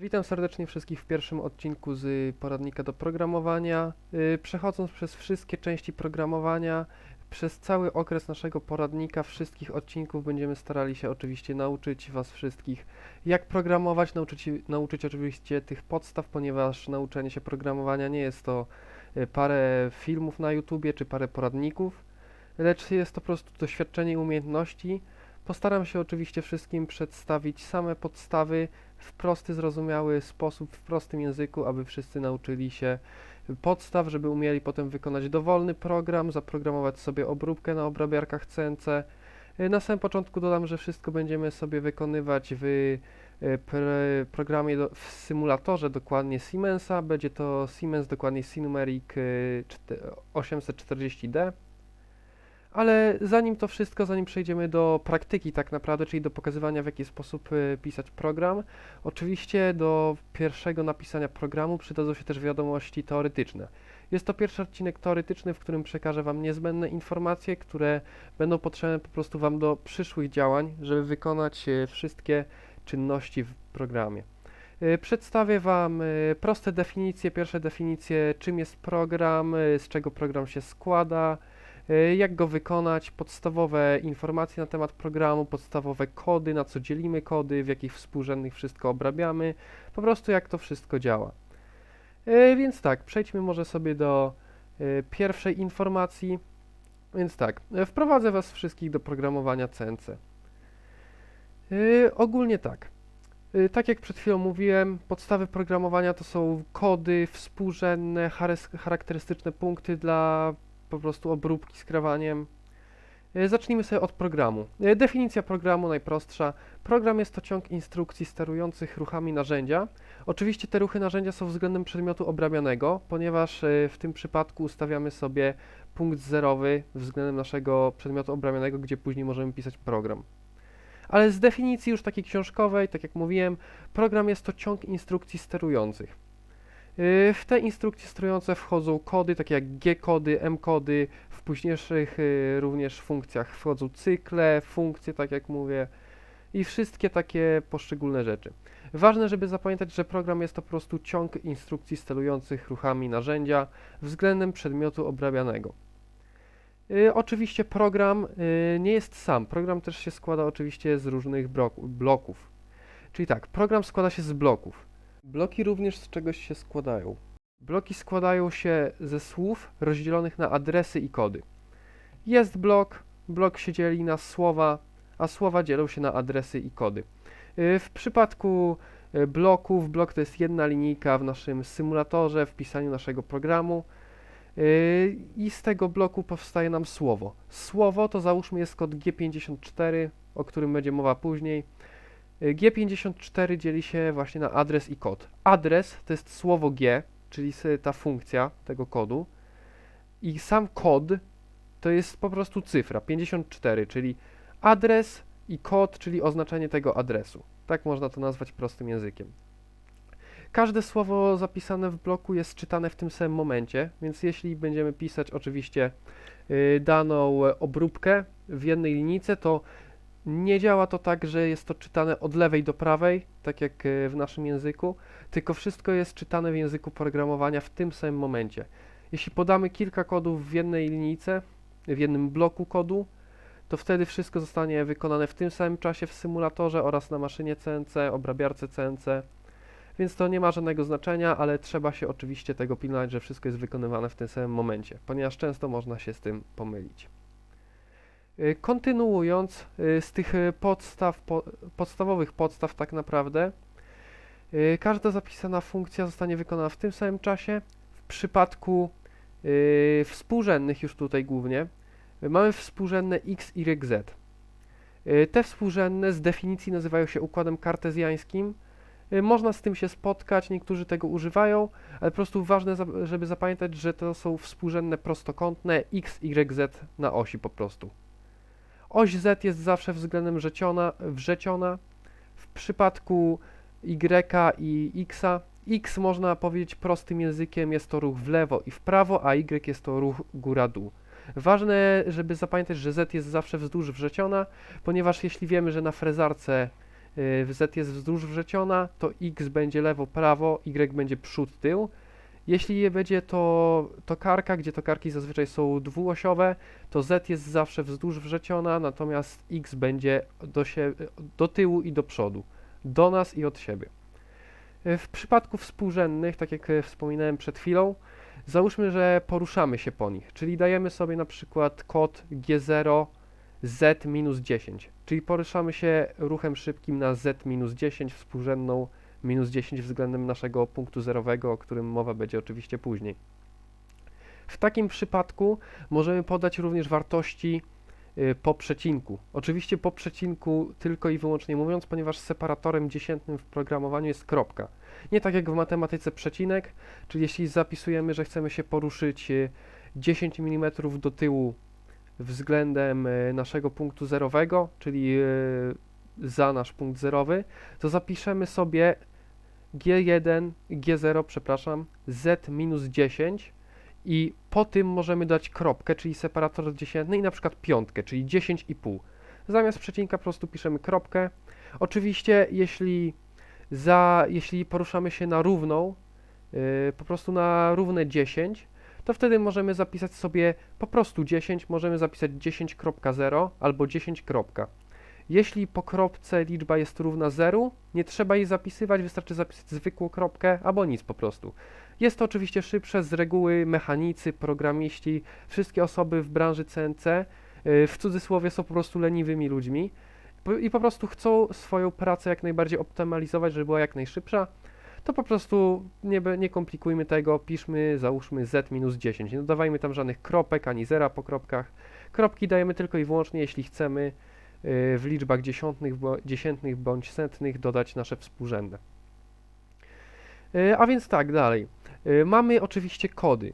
Witam serdecznie wszystkich w pierwszym odcinku z poradnika do programowania. Yy, Przechodząc przez wszystkie części programowania, przez cały okres naszego poradnika, wszystkich odcinków będziemy starali się oczywiście nauczyć Was wszystkich, jak programować, nauczyć, nauczyć oczywiście tych podstaw, ponieważ nauczenie się programowania nie jest to y, parę filmów na YouTubie czy parę poradników, lecz jest to po prostu doświadczenie umiejętności. Postaram się oczywiście wszystkim przedstawić same podstawy, w prosty, zrozumiały sposób, w prostym języku, aby wszyscy nauczyli się podstaw, żeby umieli potem wykonać dowolny program, zaprogramować sobie obróbkę na obrabiarkach CNC. Y, Na samym początku dodam, że wszystko będziemy sobie wykonywać w y, pr- programie, do, w symulatorze dokładnie Siemensa. Będzie to Siemens, dokładnie Sinumeric y, czte- 840D. Ale zanim to wszystko, zanim przejdziemy do praktyki tak naprawdę, czyli do pokazywania w jaki sposób y, pisać program, oczywiście do pierwszego napisania programu przydadzą się też wiadomości teoretyczne. Jest to pierwszy odcinek teoretyczny, w którym przekażę Wam niezbędne informacje, które będą potrzebne po prostu Wam do przyszłych działań, żeby wykonać y, wszystkie czynności w programie. Y, Przedstawię Wam proste definicje. Pierwsze definicje, czym jest program, z czego program się składa, jak go wykonać, podstawowe informacje na temat programu, podstawowe kody, na co dzielimy kody, w jakich współrzędnych wszystko obrabiamy, po prostu jak to wszystko działa. Y, Więc tak, przejdźmy może sobie do y, pierwszej informacji. Więc tak, wprowadzę Was wszystkich do programowania CNC. Ogólnie tak. Tak jak przed chwilą mówiłem, podstawy programowania to są kody współrzędne, charakterystyczne punkty dla po prostu obróbki z krawaniem. E, Zacznijmy sobie od programu. E, Definicja programu najprostsza. Program jest to ciąg instrukcji sterujących ruchami narzędzia. Oczywiście te ruchy narzędzia są względem przedmiotu obrabianego, ponieważ e, w tym przypadku ustawiamy sobie punkt zerowy względem naszego przedmiotu obrabianego, gdzie później możemy pisać program. Ale z definicji już takiej książkowej, tak jak mówiłem, program jest to ciąg instrukcji sterujących. Yy, W te instrukcje sterujące wchodzą kody, takie jak G-kody, M-kody, w późniejszych yy, również funkcjach wchodzą cykle, funkcje, tak jak mówię, i wszystkie takie poszczególne rzeczy. Ważne, żeby zapamiętać, że program jest to po prostu ciąg instrukcji sterujących ruchami narzędzia względem przedmiotu obrabianego. Yy, oczywiście program nie jest sam. Program też się składa oczywiście z różnych bloków. Czyli tak, program składa się z bloków. Bloki również z czegoś się składają. Bloki składają się ze słów rozdzielonych na adresy i kody. Jest blok, blok się dzieli na słowa, a słowa dzielą się na adresy i kody. Yy, W przypadku yy, bloków, blok to jest jedna linijka w naszym symulatorze, w pisaniu naszego programu. Yy, I z tego bloku powstaje nam słowo. Słowo to załóżmy jest kod G54, o którym będzie mowa później. Y, G54 dzieli się właśnie na adres i kod. Adres to jest słowo G, czyli ta funkcja tego kodu. I sam kod to jest po prostu cyfra 54, czyli adres i kod, czyli oznaczenie tego adresu. Tak można to nazwać prostym językiem. Każde słowo zapisane w bloku jest czytane w tym samym momencie, więc jeśli będziemy pisać oczywiście y, daną e, obróbkę w jednej linijce, to nie działa to tak, że jest to czytane od lewej do prawej, tak jak e, w naszym języku, tylko wszystko jest czytane w języku programowania w tym samym momencie. Jeśli podamy kilka kodów w jednej linijce, w jednym bloku kodu, to wtedy wszystko zostanie wykonane w tym samym czasie w symulatorze oraz na maszynie CNC, obrabiarce CNC. Więc to nie ma żadnego znaczenia, ale trzeba się oczywiście tego pilnować, że wszystko jest wykonywane w tym samym momencie, ponieważ często można się z tym pomylić. Y, Kontynuując y, z tych y, podstaw, po, podstawowych podstaw tak naprawdę, każda zapisana funkcja zostanie wykonana w tym samym czasie. W przypadku współrzędnych już tutaj głównie mamy współrzędne x, y, z. Te współrzędne z definicji nazywają się układem kartezjańskim. Można z tym się spotkać, niektórzy tego używają, ale po prostu ważne, żeby zapamiętać, że to są współrzędne prostokątne x, y, z na osi po prostu. Oś Z jest zawsze względem wrzeciona, wrzeciona. W przypadku Y i X, X można powiedzieć prostym językiem, jest to ruch w lewo i w prawo, a Y jest to ruch góra-dół. Ważne, żeby zapamiętać, że Z jest zawsze wzdłuż wrzeciona, ponieważ jeśli wiemy, że na frezarce y, Z jest wzdłuż wrzeciona, to X będzie lewo, prawo, Y będzie przód, Jeśli będzie to tokarka, gdzie tokarki zazwyczaj są dwuosiowe, to Z jest zawsze wzdłuż wrzeciona, natomiast X będzie do, sie- do tyłu i do przodu, do nas i od siebie. Y, W przypadku współrzędnych, tak jak y, wspominałem przed chwilą, załóżmy, że poruszamy się po nich, czyli dajemy sobie na przykład kod G0 Z minus 10, czyli poruszamy się ruchem szybkim na Z minus 10, współrzędną minus 10 względem naszego punktu zerowego, o którym mowa będzie oczywiście później. W takim przypadku możemy podać również wartości y, po przecinku. Oczywiście po przecinku tylko i wyłącznie mówiąc, ponieważ separatorem dziesiętnym w programowaniu jest kropka. Nie tak jak w matematyce przecinek, czyli jeśli zapisujemy, że chcemy się poruszyć y, 10 mm do tyłu względem y, naszego punktu zerowego, czyli y, za nasz punkt zerowy, to zapiszemy sobie G1, G0, przepraszam, Z minus 10 i po tym możemy dać kropkę, czyli separator dziesiętny i na przykład piątkę, czyli 10,5. Zamiast przecinka po prostu piszemy kropkę. Oczywiście jeśli, za, jeśli poruszamy się na równą, yy, po prostu na równe 10, to wtedy możemy zapisać sobie po prostu 10, możemy zapisać 10.0 albo 10. kropka. Jeśli po kropce liczba jest równa 0, nie trzeba jej zapisywać, wystarczy zapisać zwykłą kropkę albo nic po prostu. Jest to oczywiście szybsze, z reguły mechanicy, programiści, wszystkie osoby w branży CNC yy, w cudzysłowie są po prostu leniwymi ludźmi i po prostu chcą swoją pracę jak najbardziej optymalizować, żeby była jak najszybsza, to po prostu nie, nie komplikujmy tego, piszmy, załóżmy z minus 10. Nie dodawajmy tam żadnych kropek ani zera po kropkach. Kropki dajemy tylko i wyłącznie, jeśli chcemy w liczbach dziesiątnych, dziesiętnych bądź setnych dodać nasze współrzędne. Yy, A więc tak, dalej. Yy, Mamy oczywiście kody.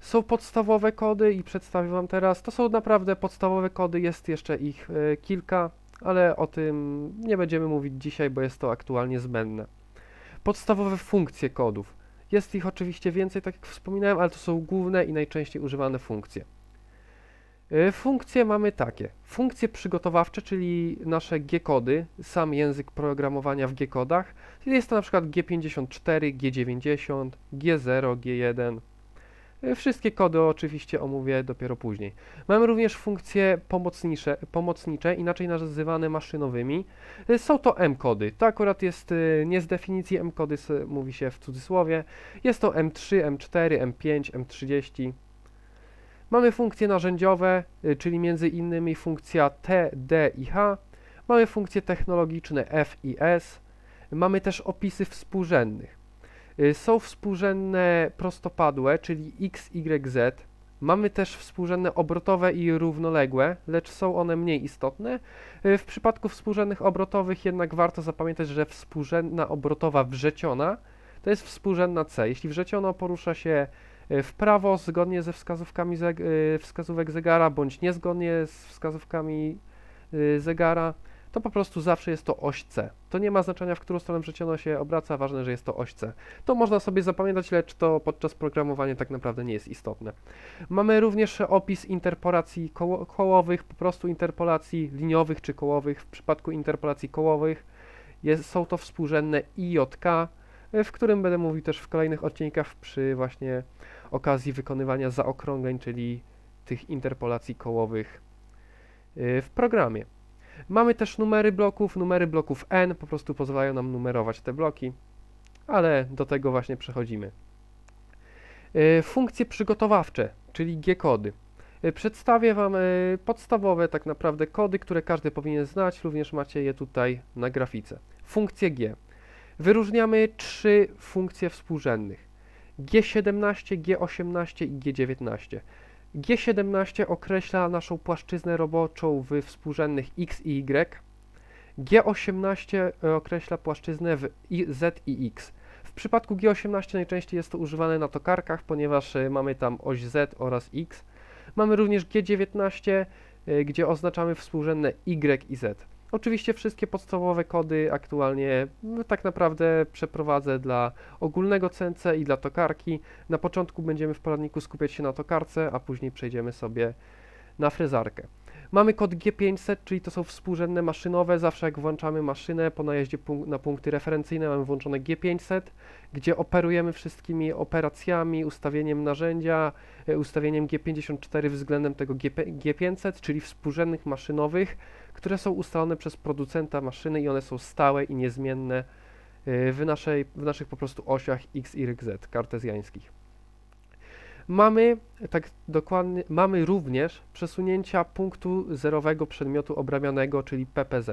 Są podstawowe kody i przedstawię Wam teraz. To są naprawdę podstawowe kody, jest jeszcze ich kilka, ale o tym nie będziemy mówić dzisiaj, bo jest to aktualnie zbędne. Podstawowe funkcje kodów. Jest ich oczywiście więcej, tak jak wspominałem, ale to są główne i najczęściej używane funkcje. Y, Funkcje mamy takie. Funkcje przygotowawcze, czyli nasze G-kody, sam język programowania w G-kodach. Jest to na przykład G54, G90, G0, G1. Y, Wszystkie kody oczywiście omówię dopiero później. Mamy również funkcje pomocnicze, pomocnicze inaczej nazywane maszynowymi. Y, Są to M-kody. To akurat jest y, nie z definicji M-kody, mówi się w cudzysłowie. Jest to M3, M4, M5, M30. Mamy funkcje narzędziowe, y, czyli między innymi funkcja T, D i H. Mamy funkcje technologiczne F i S. Mamy też opisy współrzędnych. Y, Są współrzędne prostopadłe, czyli X, Y, Z. Mamy też współrzędne obrotowe i równoległe, lecz są one mniej istotne. Y, W przypadku współrzędnych obrotowych jednak warto zapamiętać, że współrzędna obrotowa wrzeciona to jest współrzędna C. Jeśli wrzeciono porusza się w prawo zgodnie ze wskazówkami zeg- y, wskazówek zegara, bądź niezgodnie z wskazówkami y, zegara, to po prostu zawsze jest to oś C. To nie ma znaczenia, w którą stronę wrzeciono się obraca, ważne, że jest to oś C. To można sobie zapamiętać, lecz to podczas programowania tak naprawdę nie jest istotne. Mamy również opis interpolacji koło, kołowych, po prostu interpolacji liniowych czy kołowych. W przypadku interpolacji kołowych jest, są to współrzędne I, y, w którym będę mówił też w kolejnych odcinkach przy właśnie okazji wykonywania zaokrągleń, czyli tych interpolacji kołowych y, w programie. Mamy też numery bloków, numery bloków n po prostu pozwalają nam numerować te bloki, ale do tego właśnie przechodzimy. Y, Funkcje przygotowawcze, czyli G-kody. Y, Przedstawię Wam podstawowe tak naprawdę kody, które każdy powinien znać, również macie je tutaj na grafice. Funkcje G. Wyróżniamy trzy funkcje współrzędnych. G17, G18 i G19. G17 określa naszą płaszczyznę roboczą w współrzędnych X i Y. G18 określa płaszczyznę w Z i X. W przypadku G18 najczęściej jest to używane na tokarkach, ponieważ e, mamy tam oś Z oraz X. Mamy również G19, e, gdzie oznaczamy współrzędne Y i Z. Oczywiście wszystkie podstawowe kody aktualnie tak naprawdę przeprowadzę dla ogólnego CNC i dla tokarki. Na początku będziemy w poradniku skupiać się na tokarce, a później przejdziemy sobie na frezarkę. Mamy kod G500, czyli to są współrzędne maszynowe. Zawsze jak włączamy maszynę po najeździe punk- na punkty referencyjne, mamy włączone G500, gdzie operujemy wszystkimi operacjami, ustawieniem narzędzia, e, ustawieniem G54 względem tego GP G500, czyli współrzędnych maszynowych, które są ustalone przez producenta maszyny i one są stałe i niezmienne e, w, naszej, w naszych po prostu osiach X, Y, Z kartezjańskich. Mamy, tak dokładnie, mamy również przesunięcia punktu zerowego przedmiotu obrabianego, czyli PPZ.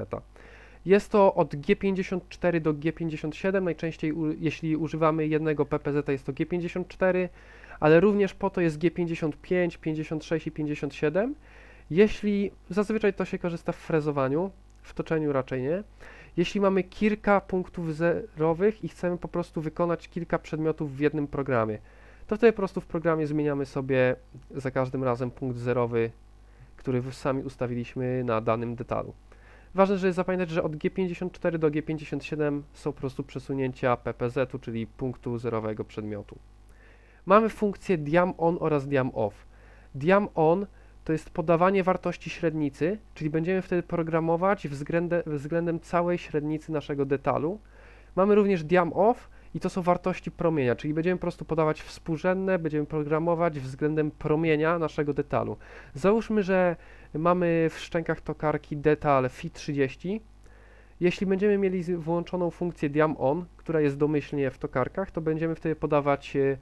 Jest to od G54 do G57, najczęściej u, jeśli używamy jednego PPZ jest to G54, ale również po to jest G55, 56 i 57. Jeśli zazwyczaj to się korzysta w frezowaniu, w toczeniu raczej nie. Jeśli mamy kilka punktów zerowych i chcemy po prostu wykonać kilka przedmiotów w jednym programie, to wtedy po prostu w programie zmieniamy sobie za każdym razem punkt zerowy, który sami ustawiliśmy na danym detalu. Ważne, żeby zapamiętać, że od G54 do G57 są po prostu przesunięcia PPZ-u, czyli punktu zerowego przedmiotu. Mamy funkcję diam on oraz diam off. Diam on to jest podawanie wartości średnicy, czyli będziemy wtedy programować względem, względem całej średnicy naszego detalu. Mamy również diam off i to są wartości promienia, czyli będziemy po prostu podawać współrzędne, będziemy programować względem promienia naszego detalu. Załóżmy, że mamy w szczękach tokarki detal Fi 30. Jeśli będziemy mieli włączoną funkcję diam on, która jest domyślnie w tokarkach, to będziemy wtedy podawać e,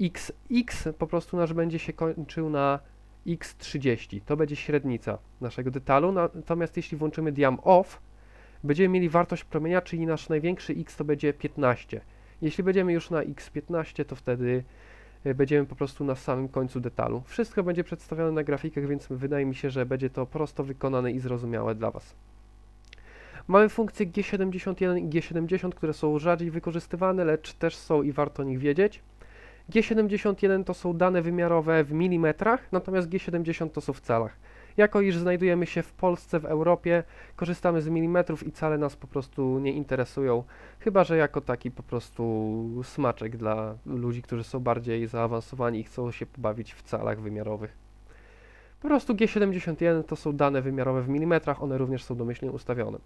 x, x po prostu nasz będzie się kończył na x30. To będzie średnica naszego detalu. Natomiast jeśli włączymy diam off, będziemy mieli wartość promienia, czyli nasz największy x to będzie 15. Jeśli będziemy już na x15, to wtedy e, będziemy po prostu na samym końcu detalu. Wszystko będzie przedstawione na grafikach, więc wydaje mi się, że będzie to prosto wykonane i zrozumiałe dla Was. Mamy funkcje G71 i G70, które są rzadziej wykorzystywane, lecz też są i warto o nich wiedzieć. G71 to są dane wymiarowe w milimetrach, natomiast G70 to są w calach. Jako iż znajdujemy się w Polsce, w Europie, korzystamy z milimetrów i cale nas po prostu nie interesują, chyba że jako taki po prostu smaczek dla ludzi, którzy są bardziej zaawansowani i chcą się pobawić w calach wymiarowych. Po prostu G71 to są dane wymiarowe w milimetrach, one również są domyślnie ustawione.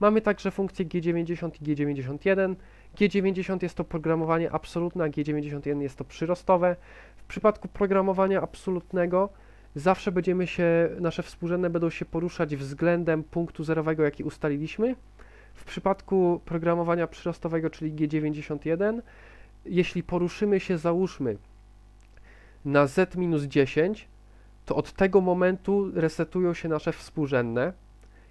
Mamy także funkcje G90 i G91. G90 jest to programowanie absolutne, a G91 jest to przyrostowe. W przypadku programowania absolutnego zawsze będziemy się, nasze współrzędne będą się poruszać względem punktu zerowego, jaki ustaliliśmy. W przypadku programowania przyrostowego, czyli G91, jeśli poruszymy się, załóżmy, na z-10, to od tego momentu resetują się nasze współrzędne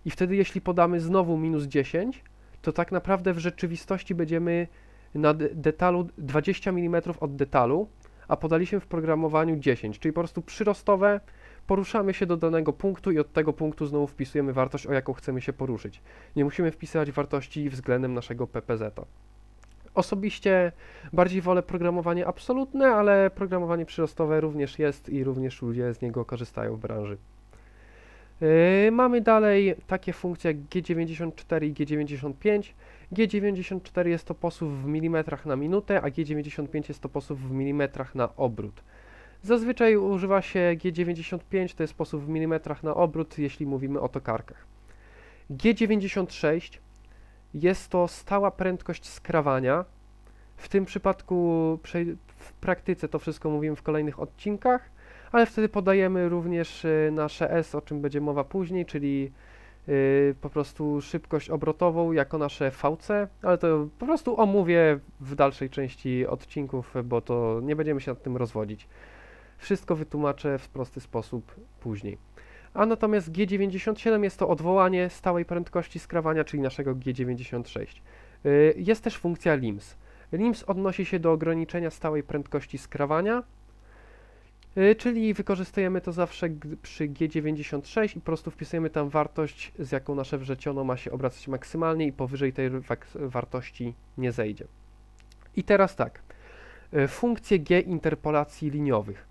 i wtedy jeśli podamy znowu minus 10, to tak naprawdę w rzeczywistości będziemy na de- detalu 20 mm od detalu, a podaliśmy w programowaniu 10, czyli po prostu przyrostowe, poruszamy się do danego punktu i od tego punktu znowu wpisujemy wartość, o jaką chcemy się poruszyć. Nie musimy wpisywać wartości względem naszego PPZ. Osobiście bardziej wolę programowanie absolutne, ale programowanie przyrostowe również jest i również ludzie z niego korzystają w branży. Yy, mamy dalej takie funkcje jak G94 i G95. G94 jest to posuw w milimetrach na minutę, a G95 jest to posuw w milimetrach na obrót. Zazwyczaj używa się G95, to jest posuw w milimetrach na obrót, jeśli mówimy o tokarkach. G96 jest to stała prędkość skrawania. W tym przypadku w praktyce to wszystko mówimy w kolejnych odcinkach, ale wtedy podajemy również y, nasze S, o czym będzie mowa później, czyli y, po prostu szybkość obrotową jako nasze VC, ale to po prostu omówię w dalszej części odcinków, bo to nie będziemy się nad tym rozwodzić. Wszystko wytłumaczę w prosty sposób później. A natomiast G97 jest to odwołanie stałej prędkości skrawania, czyli naszego G96. Y, Jest też funkcja LIMS. LIMS odnosi się do ograniczenia stałej prędkości skrawania, czyli wykorzystujemy to zawsze przy G96 i po prostu wpisujemy tam wartość, z jaką nasze wrzeciono ma się obracać maksymalnie i powyżej tej wartości nie zejdzie. I teraz tak, y, funkcje G interpolacji liniowych.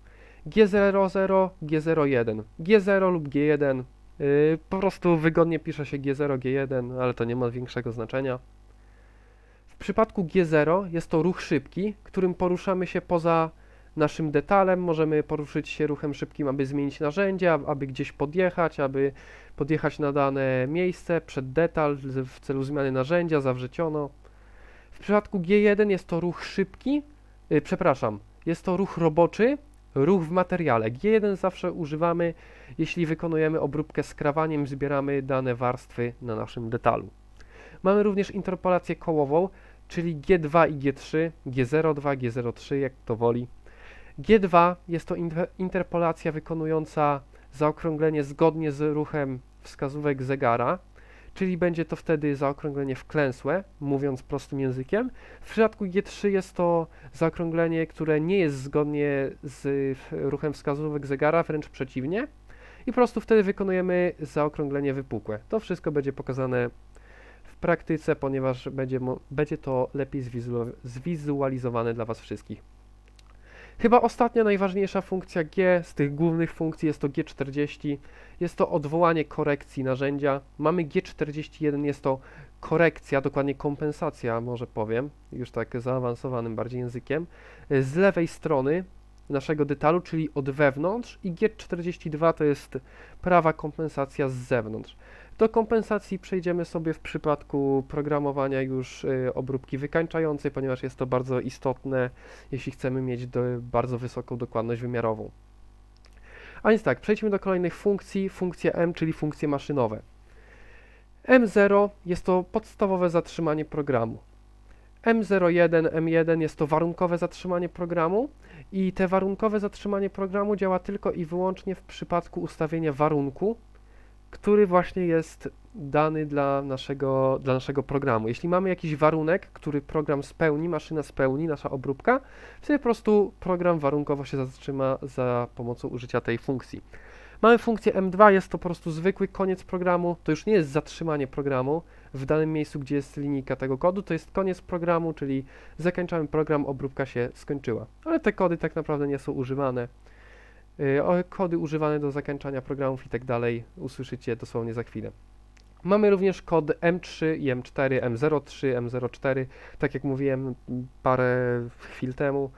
G00, G01, G0 lub G1. Yy, po prostu wygodnie pisze się G0, G1, ale to nie ma większego znaczenia. W przypadku G0 jest to ruch szybki, którym poruszamy się poza naszym detalem, możemy poruszyć się ruchem szybkim, aby zmienić narzędzie, ab- aby gdzieś podjechać, aby podjechać na dane miejsce przed detal w celu zmiany narzędzia, zawrzeciono. W przypadku G1 jest to ruch szybki, y, przepraszam, jest to ruch roboczy, ruch w materiale. G1 zawsze używamy, jeśli wykonujemy obróbkę skrawaniem, zbieramy dane warstwy na naszym detalu. Mamy również interpolację kołową, czyli G2 i G3, G02, G03, jak to woli. G2 jest to inter- interpolacja wykonująca zaokrąglenie zgodnie z ruchem wskazówek zegara, czyli będzie to wtedy zaokrąglenie wklęsłe, mówiąc prostym językiem. W przypadku G3 jest to zaokrąglenie, które nie jest zgodnie z ruchem wskazówek zegara, wręcz przeciwnie. I po prostu wtedy wykonujemy zaokrąglenie wypukłe. To wszystko będzie pokazane w praktyce, ponieważ będzie, będzie to lepiej zwizu- zwizualizowane dla Was wszystkich. Chyba ostatnia, najważniejsza funkcja G z tych głównych funkcji jest to G40. Jest to odwołanie korekcji narzędzia. Mamy G41, jest to korekcja, dokładnie kompensacja, może powiem, już tak zaawansowanym bardziej językiem, z lewej strony naszego detalu, czyli od wewnątrz i G42 to jest prawa kompensacja z zewnątrz. Do kompensacji przejdziemy sobie w przypadku programowania już y, obróbki wykańczającej, ponieważ jest to bardzo istotne, jeśli chcemy mieć bardzo wysoką dokładność wymiarową. A więc tak, przejdźmy do kolejnych funkcji. Funkcje M, czyli funkcje maszynowe. M0 jest to podstawowe zatrzymanie programu. M01, M1 jest to warunkowe zatrzymanie programu i te warunkowe zatrzymanie programu działa tylko i wyłącznie w przypadku ustawienia warunku, który właśnie jest dany dla naszego, dla naszego programu. Jeśli mamy jakiś warunek, który program spełni, maszyna spełni, nasza obróbka, wtedy po prostu program warunkowo się zatrzyma za pomocą użycia tej funkcji. Mamy funkcję M2, jest to po prostu zwykły koniec programu, to już nie jest zatrzymanie programu w danym miejscu, gdzie jest linijka tego kodu, to jest koniec programu, czyli zakończamy program, obróbka się skończyła. Ale te kody tak naprawdę nie są używane. O, kody używane do zakończania programów i tak dalej usłyszycie dosłownie za chwilę. Mamy również kod M3 i M4, M03, M04, tak jak mówiłem parę chwil temu.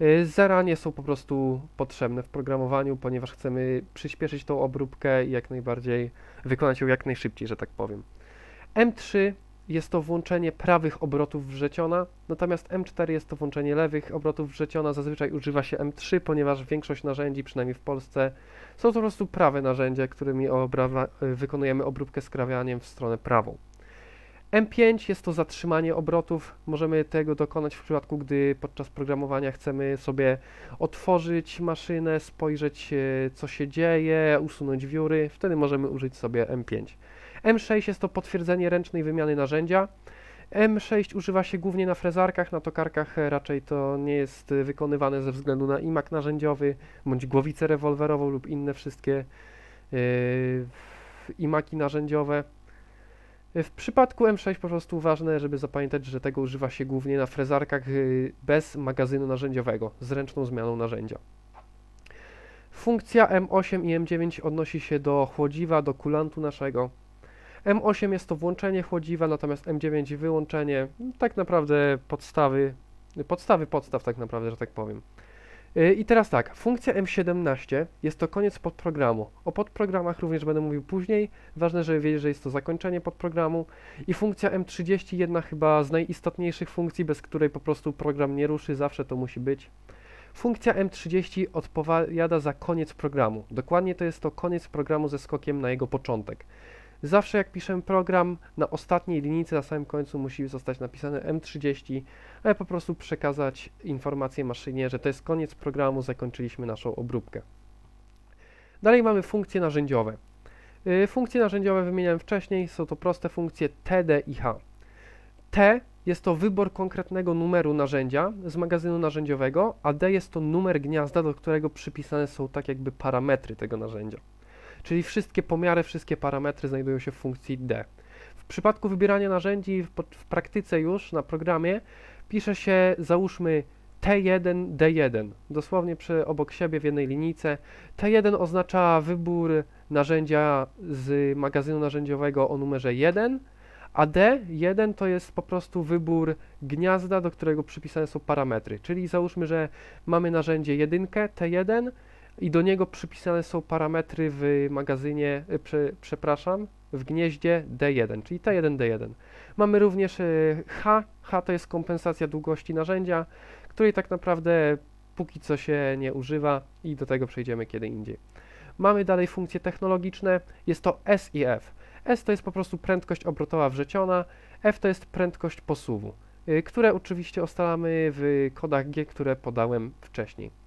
Y, Zera nie są po prostu potrzebne w programowaniu, ponieważ chcemy przyspieszyć tą obróbkę i jak najbardziej wykonać ją jak najszybciej, że tak powiem. M3 jest to włączenie prawych obrotów wrzeciona, natomiast M4 jest to włączenie lewych obrotów wrzeciona. Zazwyczaj używa się M3, ponieważ większość narzędzi, przynajmniej w Polsce, są to po prostu prawe narzędzia, którymi obrawa, y, wykonujemy obróbkę skrawianiem w stronę prawą. M5 jest to zatrzymanie obrotów. Możemy tego dokonać w przypadku, gdy podczas programowania chcemy sobie otworzyć maszynę, spojrzeć e, co się dzieje, usunąć wióry. Wtedy możemy użyć sobie M5. M6 jest to potwierdzenie ręcznej wymiany narzędzia. M6 używa się głównie na frezarkach, na tokarkach e, raczej to nie jest e, wykonywane ze względu na imak narzędziowy, bądź głowicę rewolwerową lub inne wszystkie yy, imaki narzędziowe. W przypadku M6 po prostu ważne, żeby zapamiętać, że tego używa się głównie na frezarkach bez magazynu narzędziowego, z ręczną zmianą narzędzia. Funkcja M8 i M9 odnosi się do chłodziwa, do kulantu naszego. M8 jest to włączenie chłodziwa, natomiast M9 wyłączenie, tak naprawdę podstawy, podstawy podstaw tak naprawdę, że tak powiem. Y, I teraz tak, funkcja M17 jest to koniec podprogramu. O podprogramach również będę mówił później. Ważne, żeby wiedzieć, że jest to zakończenie podprogramu. I funkcja M30, jedna chyba z najistotniejszych funkcji, bez której po prostu program nie ruszy, zawsze to musi być. Funkcja M30 odpowiada za koniec programu. Dokładnie to jest to koniec programu ze skokiem na jego początek. Zawsze jak piszę program, na ostatniej linijce, na samym końcu musi zostać napisane M30, ale po prostu przekazać informację maszynie, że to jest koniec programu, zakończyliśmy naszą obróbkę. Dalej mamy funkcje narzędziowe. Y, Funkcje narzędziowe wymieniałem wcześniej, są to proste funkcje T, D i H. T jest to wybór konkretnego numeru narzędzia z magazynu narzędziowego, a D jest to numer gniazda, do którego przypisane są tak jakby parametry tego narzędzia. Czyli wszystkie pomiary, wszystkie parametry znajdują się w funkcji D. W przypadku wybierania narzędzi w, w praktyce już na programie pisze się załóżmy T1, D1, dosłownie przy, obok siebie w jednej linijce. T1 oznacza wybór narzędzia z magazynu narzędziowego o numerze 1, A D1 to jest po prostu wybór gniazda, do którego przypisane są parametry. Czyli załóżmy, że mamy narzędzie jedynkę, T1 i do niego przypisane są parametry w magazynie, e, prze, przepraszam, w gnieździe D1, czyli T1, D1. Mamy również e, H. H to jest kompensacja długości narzędzia, której tak naprawdę póki co się nie używa i do tego przejdziemy kiedy indziej. Mamy dalej funkcje technologiczne, jest to S i F. S to jest po prostu prędkość obrotowa wrzeciona, F to jest prędkość posuwu, y, które oczywiście ustalamy w kodach G, które podałem wcześniej.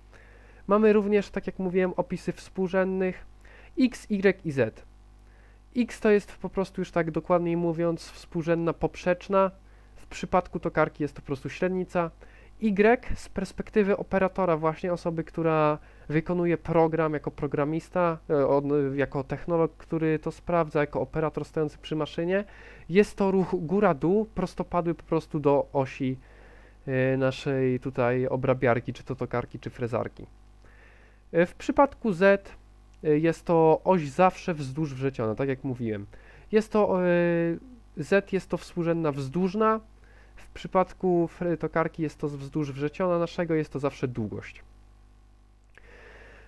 Mamy również, tak jak mówiłem, opisy współrzędnych X, Y i Z. X to jest po prostu już tak dokładniej mówiąc współrzędna poprzeczna, w przypadku tokarki jest to po prostu średnica. Y z perspektywy operatora, właśnie osoby, która wykonuje program jako programista, e, jako technolog, który to sprawdza, jako operator stojący przy maszynie, jest to ruch góra-dół, prostopadły po prostu do osi e, naszej tutaj obrabiarki, czy to tokarki, czy frezarki. E, W przypadku Z e, jest to oś zawsze wzdłuż wrzeciona, tak jak mówiłem. Jest to e, Z jest to współrzędna wzdłużna, w przypadku tokarki jest to wzdłuż wrzeciona naszego, jest to zawsze długość.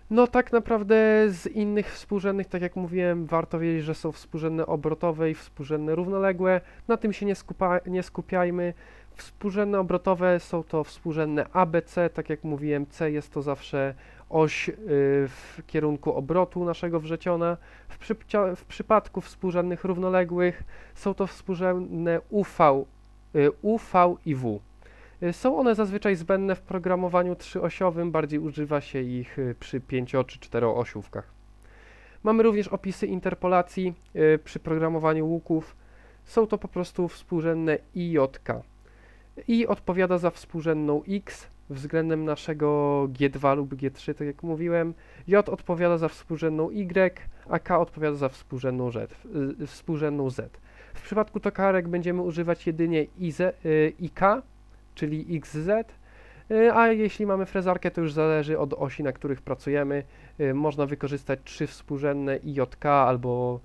No tak naprawdę z innych współrzędnych, tak jak mówiłem, warto wiedzieć, że są współrzędne obrotowe i współrzędne równoległe. Na tym się nie, skupa, nie skupiajmy. Współrzędne obrotowe są to współrzędne ABC, tak jak mówiłem, C jest to zawsze oś y, w kierunku obrotu naszego wrzeciona. W, przypcia- w przypadku współrzędnych równoległych są to współrzędne UV, y, UV i W. Y, Są one zazwyczaj zbędne w programowaniu trzyosiowym, bardziej używa się ich przy pięcio- czy czteroosiówkach. Mamy również opisy interpolacji przy programowaniu łuków. Są to po prostu współrzędne I i K. I odpowiada za współrzędną X względem naszego G2 lub G3, tak jak mówiłem. J odpowiada za współrzędną Y, a K odpowiada za współrzędną Z. y, Współrzędną Z. W przypadku tokarek będziemy używać jedynie IZ, y, IK, czyli XZ, y, a jeśli mamy frezarkę, to już zależy od osi, na których pracujemy. Można wykorzystać trzy współrzędne IJK albo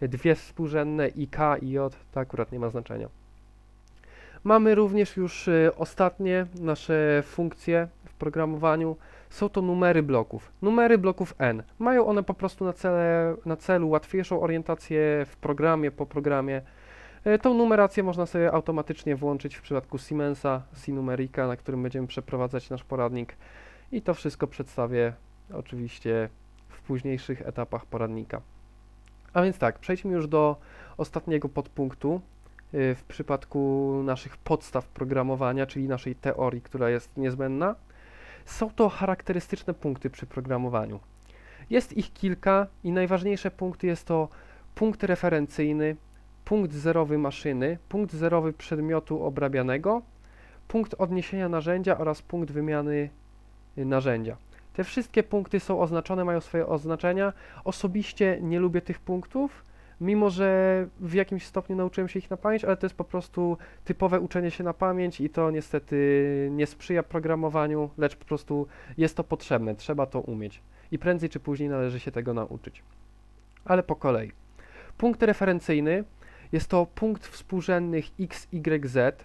dwie współrzędne IK i J, to akurat nie ma znaczenia. Mamy również już y, ostatnie nasze funkcje w programowaniu. Są to numery bloków. Numery bloków N. Mają one po prostu na, cele, na celu łatwiejszą orientację w programie, po programie. E, Tą numerację można sobie automatycznie włączyć w przypadku Siemensa, Sinumerika, na którym będziemy przeprowadzać nasz poradnik i to wszystko przedstawię oczywiście w późniejszych etapach poradnika. A więc tak, przejdźmy już do ostatniego podpunktu y, w przypadku naszych podstaw programowania, czyli naszej teorii, która jest niezbędna. Są to charakterystyczne punkty przy programowaniu. Jest ich kilka i najważniejsze punkty jest to punkt referencyjny, punkt zerowy maszyny, punkt zerowy przedmiotu obrabianego, punkt odniesienia narzędzia oraz punkt wymiany y, narzędzia. Te wszystkie punkty są oznaczone, mają swoje oznaczenia. Osobiście nie lubię tych punktów, mimo że w jakimś stopniu nauczyłem się ich na pamięć, ale to jest po prostu typowe uczenie się na pamięć i to niestety nie sprzyja programowaniu, lecz po prostu jest to potrzebne, trzeba to umieć. I prędzej czy później należy się tego nauczyć. Ale po kolei. Punkt referencyjny jest to punkt współrzędnych x, y, z,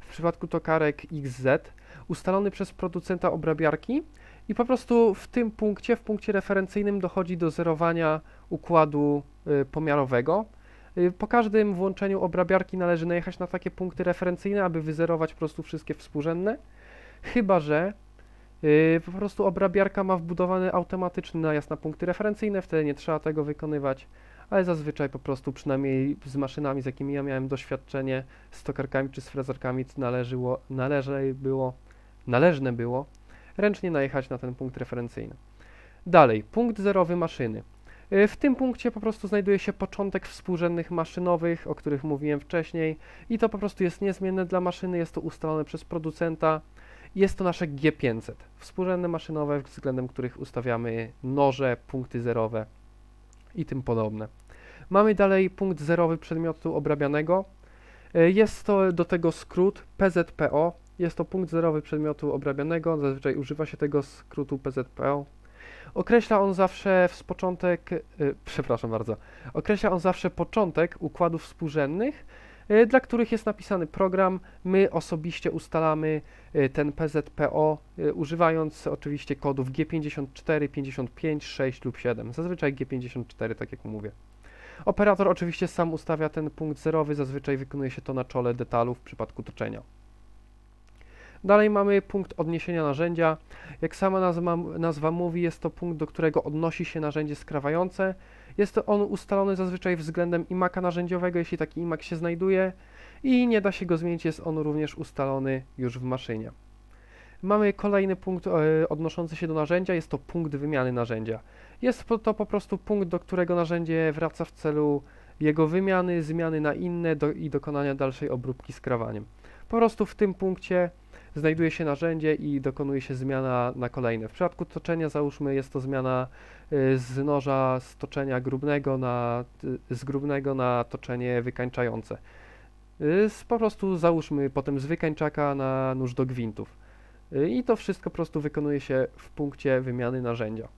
w przypadku tokarek xz, ustalony przez producenta obrabiarki i po prostu w tym punkcie, w punkcie referencyjnym dochodzi do zerowania układu y, pomiarowego. Y, po każdym włączeniu obrabiarki należy najechać na takie punkty referencyjne, aby wyzerować po prostu wszystkie współrzędne, chyba że y, po prostu obrabiarka ma wbudowany automatyczny najazd na punkty referencyjne, wtedy nie trzeba tego wykonywać ale zazwyczaj po prostu przynajmniej z maszynami, z jakimi ja miałem doświadczenie, z tokarkami czy z frezarkami, należyło, należy było, należne było ręcznie najechać na ten punkt referencyjny. Dalej, punkt zerowy maszyny. Y, W tym punkcie po prostu znajduje się początek współrzędnych maszynowych, o których mówiłem wcześniej i to po prostu jest niezmienne dla maszyny, jest to ustalone przez producenta. Jest to nasze G500, współrzędne maszynowe, względem których ustawiamy noże, punkty zerowe i tym podobne. Mamy dalej punkt zerowy przedmiotu obrabianego. E, Jest to do tego skrót PZPO. Jest to punkt zerowy przedmiotu obrabianego. Zazwyczaj używa się tego skrótu PZPO. Określa on zawsze z początek, e, przepraszam bardzo, określa on zawsze początek układów współrzędnych y, dla których jest napisany program. My osobiście ustalamy y, ten PZPO, y, używając oczywiście kodów G54, 55, 6 lub 7. Zazwyczaj G54, tak jak mówię. Operator oczywiście sam ustawia ten punkt zerowy, zazwyczaj wykonuje się to na czole detalu w przypadku toczenia. Dalej mamy punkt odniesienia narzędzia. Jak sama nazwa, nazwa mówi, jest to punkt, do którego odnosi się narzędzie skrawające. Jest to on ustalony zazwyczaj względem imaka narzędziowego, jeśli taki imak się znajduje i nie da się go zmienić, jest on również ustalony już w maszynie. Mamy kolejny punkt e, odnoszący się do narzędzia, jest to punkt wymiany narzędzia. Jest to po prostu punkt, do którego narzędzie wraca w celu jego wymiany, zmiany na inne do, i dokonania dalszej obróbki skrawaniem. Po prostu w tym punkcie znajduje się narzędzie i dokonuje się zmiana na kolejne. W przypadku toczenia załóżmy jest to zmiana y, z noża z toczenia grubnego na, y, z grubnego na toczenie wykańczające. Y, po prostu załóżmy potem z wykańczaka na nóż do gwintów. I to wszystko po prostu wykonuje się w punkcie wymiany narzędzia.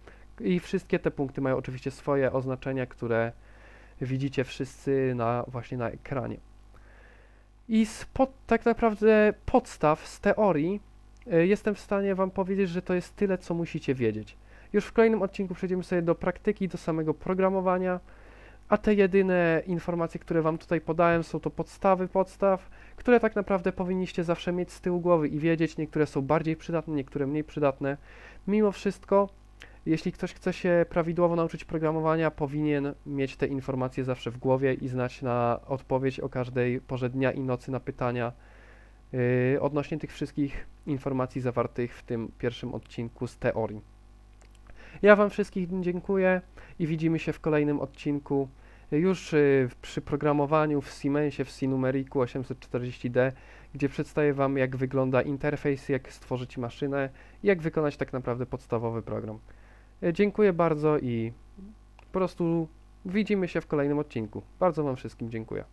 I wszystkie te punkty mają oczywiście swoje oznaczenia, które widzicie wszyscy na, właśnie na ekranie. I z pod, tak naprawdę podstaw, z teorii, y, jestem w stanie Wam powiedzieć, że to jest tyle, co musicie wiedzieć. Już w kolejnym odcinku przejdziemy sobie do praktyki, do samego programowania, a te jedyne informacje, które Wam tutaj podałem, są to podstawy podstaw, które tak naprawdę powinniście zawsze mieć z tyłu głowy i wiedzieć. Niektóre są bardziej przydatne, niektóre mniej przydatne. Mimo wszystko, jeśli ktoś chce się prawidłowo nauczyć programowania, powinien mieć te informacje zawsze w głowie i znać na odpowiedź o każdej porze dnia i nocy na pytania yy, odnośnie tych wszystkich informacji zawartych w tym pierwszym odcinku z teorii. Ja Wam wszystkim dziękuję i widzimy się w kolejnym odcinku już yy, przy programowaniu w Siemensie, w Sinumeriku 840D, gdzie przedstawię Wam jak wygląda interfejs, jak stworzyć maszynę jak wykonać tak naprawdę podstawowy program. E, Dziękuję bardzo i po prostu widzimy się w kolejnym odcinku. Bardzo Wam wszystkim dziękuję.